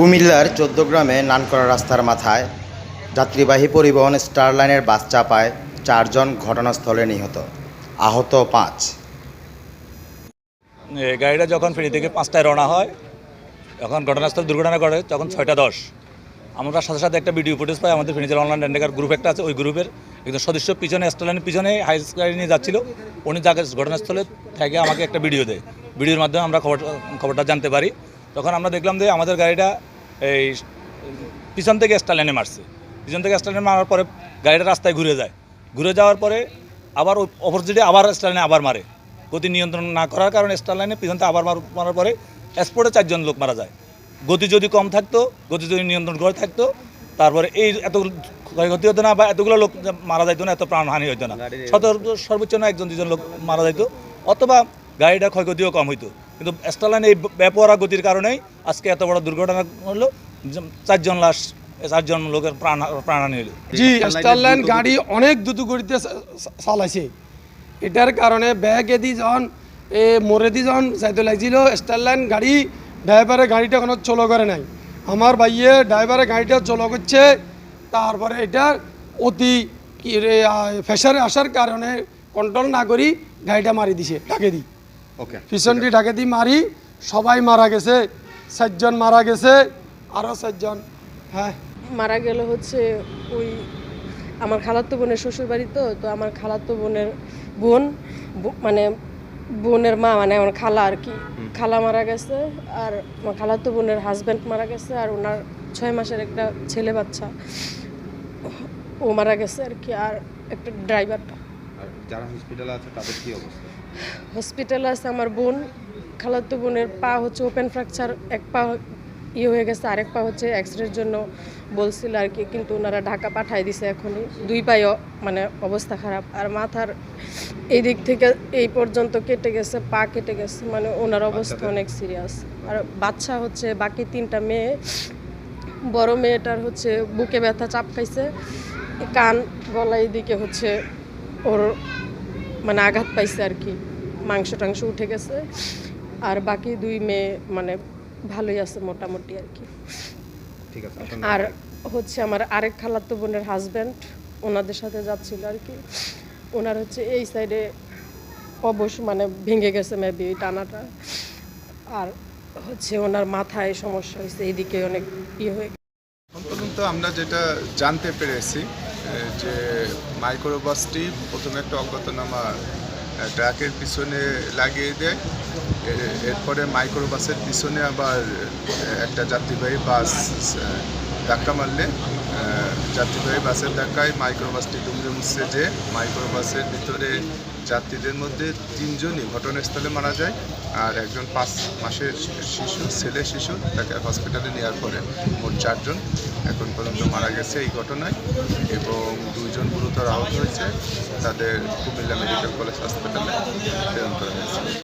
কুমিল্লার চোদ্দগ্রামে নানকরা রাস্তার মাথায় যাত্রীবাহী পরিবহন স্টার লাইনের বাস চাপায় চারজন ঘটনাস্থলে নিহত। আহত পাঁচ। গাড়িটা যখন ফেরি থেকে পাঁচটায় রওনা হয়, যখন ঘটনাস্থল দুর্ঘটনা ঘটে, তখন ছয়টা দশ। আমরা সাথে সাথে একটা ভিডিও ফুটেজ পাই, আমাদের ফেনিচার অনলাইন রেন্ডেকার গ্রুপ একটা আছে, ওই গ্রুপের একজন সদস্য পিছনে স্টেলানের পিছনে হাই গাড়ি নিয়ে যাচ্ছিল। উনি তাকে ঘটনাস্থলে থেকে আমাকে একটা ভিডিও দেয়। ভিডিওর মাধ্যমে আমরা খবর, খবরটা জানতে পারি। তখন আমরা দেখলাম যে আমাদের গাড়িটা এই পিছন থেকে স্টালাইনে মারছে। পিছন থেকে স্টালাইনে মারার পরে গাড়িটা রাস্তায় ঘুরে যায়। ঘুরে যাওয়ার পরে আবার অপোজিটে আবার স্টালাইনে আবার মারে। গতি নিয়ন্ত্রণ না করার কারণে স্টার লাইনে পিছন থেকে আবার মারার পরে স্পোর্টে চারজন লোক মারা যায়। গতি যদি কম থাকতো গতি যদি নিয়ন্ত্রণ করে থাকতো তারপরে এই এত ক্ষয়ক্ষতি হতো না বা এতগুলো লোক মারা যাইতো না এত প্রাণহানি হতো না। সতর্ক সর্বোচ্চ না একজন দুজন লোক মারা যাইতো। অথবা গাড়িটা ক্ষয়ক্ষতিও কম হইতো। কিন্তু স্টার এই ব্যাপরা গতির কারণেই আজকে এত বড় দুর্ঘটনা হলো চারজন লাশ, চারজন লোকের প্রাণ, প্রাণহানি হলো। জি স্টারলাইন গাড়ি অনেক দ্রুত গতিতে চালাইছে। এটার কারণে ব্যাগ এদি যখন এ মোড়ে দি যখন যাইতে লাগছিল স্টারলাইন গাড়ি ড্রাইভারে গাড়িটা কোনো চলো করে নাই। আমার ভাইয়ে ড্রাইভারে গাড়িটা চলো করছে, তারপরে এটা অতি কি রে ফেসারে আসার কারণে কন্ট্রোল না করি গাড়িটা মারি দিছে ডাকে দি ওকে পিছনটি ডাকে দিয়ে মারি। সবাই মারা গেছে। চারজন মারা গেছে। আরও চারজন হ্যাঁ। মারা গেল হচ্ছে ওই আমার খালাতো বোনের শ্বশুর বাড়ি তো তো আমার খালাতো বোনের বোন ব- মানে বোনের মা মানে আমার খালা আর কি। খালা মারা গেছে আর আমার খালাতো বোনের হাজব্যান্ড মারা গেছে আর ওনার ছয় মাসের একটা ছেলে বাচ্চা। ও মারা গেছে আর কি আর একটা ড্রাইভারটা যারা হসপিটালে আছে তাদের কি অবস্থা? হসপিটালে আছে আমার বোন খালাতো বোনের পা হচ্ছে ওপেন ফ্র্যাকচার এক পা ইয়ে হয়ে গেছে আরেক পা হচ্ছে এক্সরের জন্য বলছিল আর কি কিন্তু ওনারা ঢাকা পাঠাই দিছে এখনই। দুই পায়ে মানে অবস্থা খারাপ। আর মাথার এই দিক থেকে এই পর্যন্ত কেটে গেছে পা কেটে গেছে মানে ওনার অবস্থা অনেক সিরিয়াস আর বাচ্চা হচ্ছে বাকি তিনটা মেয়ে বড় মেয়েটার হচ্ছে বুকে ব্যথা চাপ খাইছে কান গলা দিকে হচ্ছে ওর মানে আঘাত পাইছে আর কি। মাংস টাংস উঠে গেছে। আর বাকি দুই মেয়ে মানে ভালোই আছে মোটামুটি আর কি। ঠিক আছে আর হচ্ছে আমার আরেক খালাতো বোনের হাজব্যান্ড ওনাদের সাথে যাচ্ছিল আর কি। ওনার হচ্ছে এই সাইডে অবশ্য মানে ভেঙে গেছে মেবি ওই টানাটা। আর হচ্ছে ওনার মাথায় সমস্যা হয়েছে এইদিকে অনেক ইয়ে হয়ে পর্যন্ত আমরা যেটা জানতে পেরেছি যে মাইক্রোবাসটি প্রথমে একটা অজ্ঞাতনামা ট্রাকের পিছনে লাগিয়ে দেয়। এরপরে মাইক্রোবাসের পিছনে আবার একটা যাত্রীবাহী বাস ধাক্কা মারলে যাত্রীবাহী বাসের ধাক্কায় মাইক্রোবাসটি দুমড়ে মুছছে যে মাইক্রোবাসের ভিতরে যাত্রীদের মধ্যে তিনজনই ঘটনাস্থলে মারা যায় আর একজন পাঁচ মাসের শিশু, ছেলে শিশু, তাকে হসপিটালে নেওয়ার পরে মোট চারজন এখন পর্যন্ত মারা গেছে এই ঘটনায় এবং দুইজন গুরুতর আহত হয়েছে। তাদের কুমিল্লা মেডিকেল কলেজ হাসপাতালে প্রেরণ করা হয়েছে।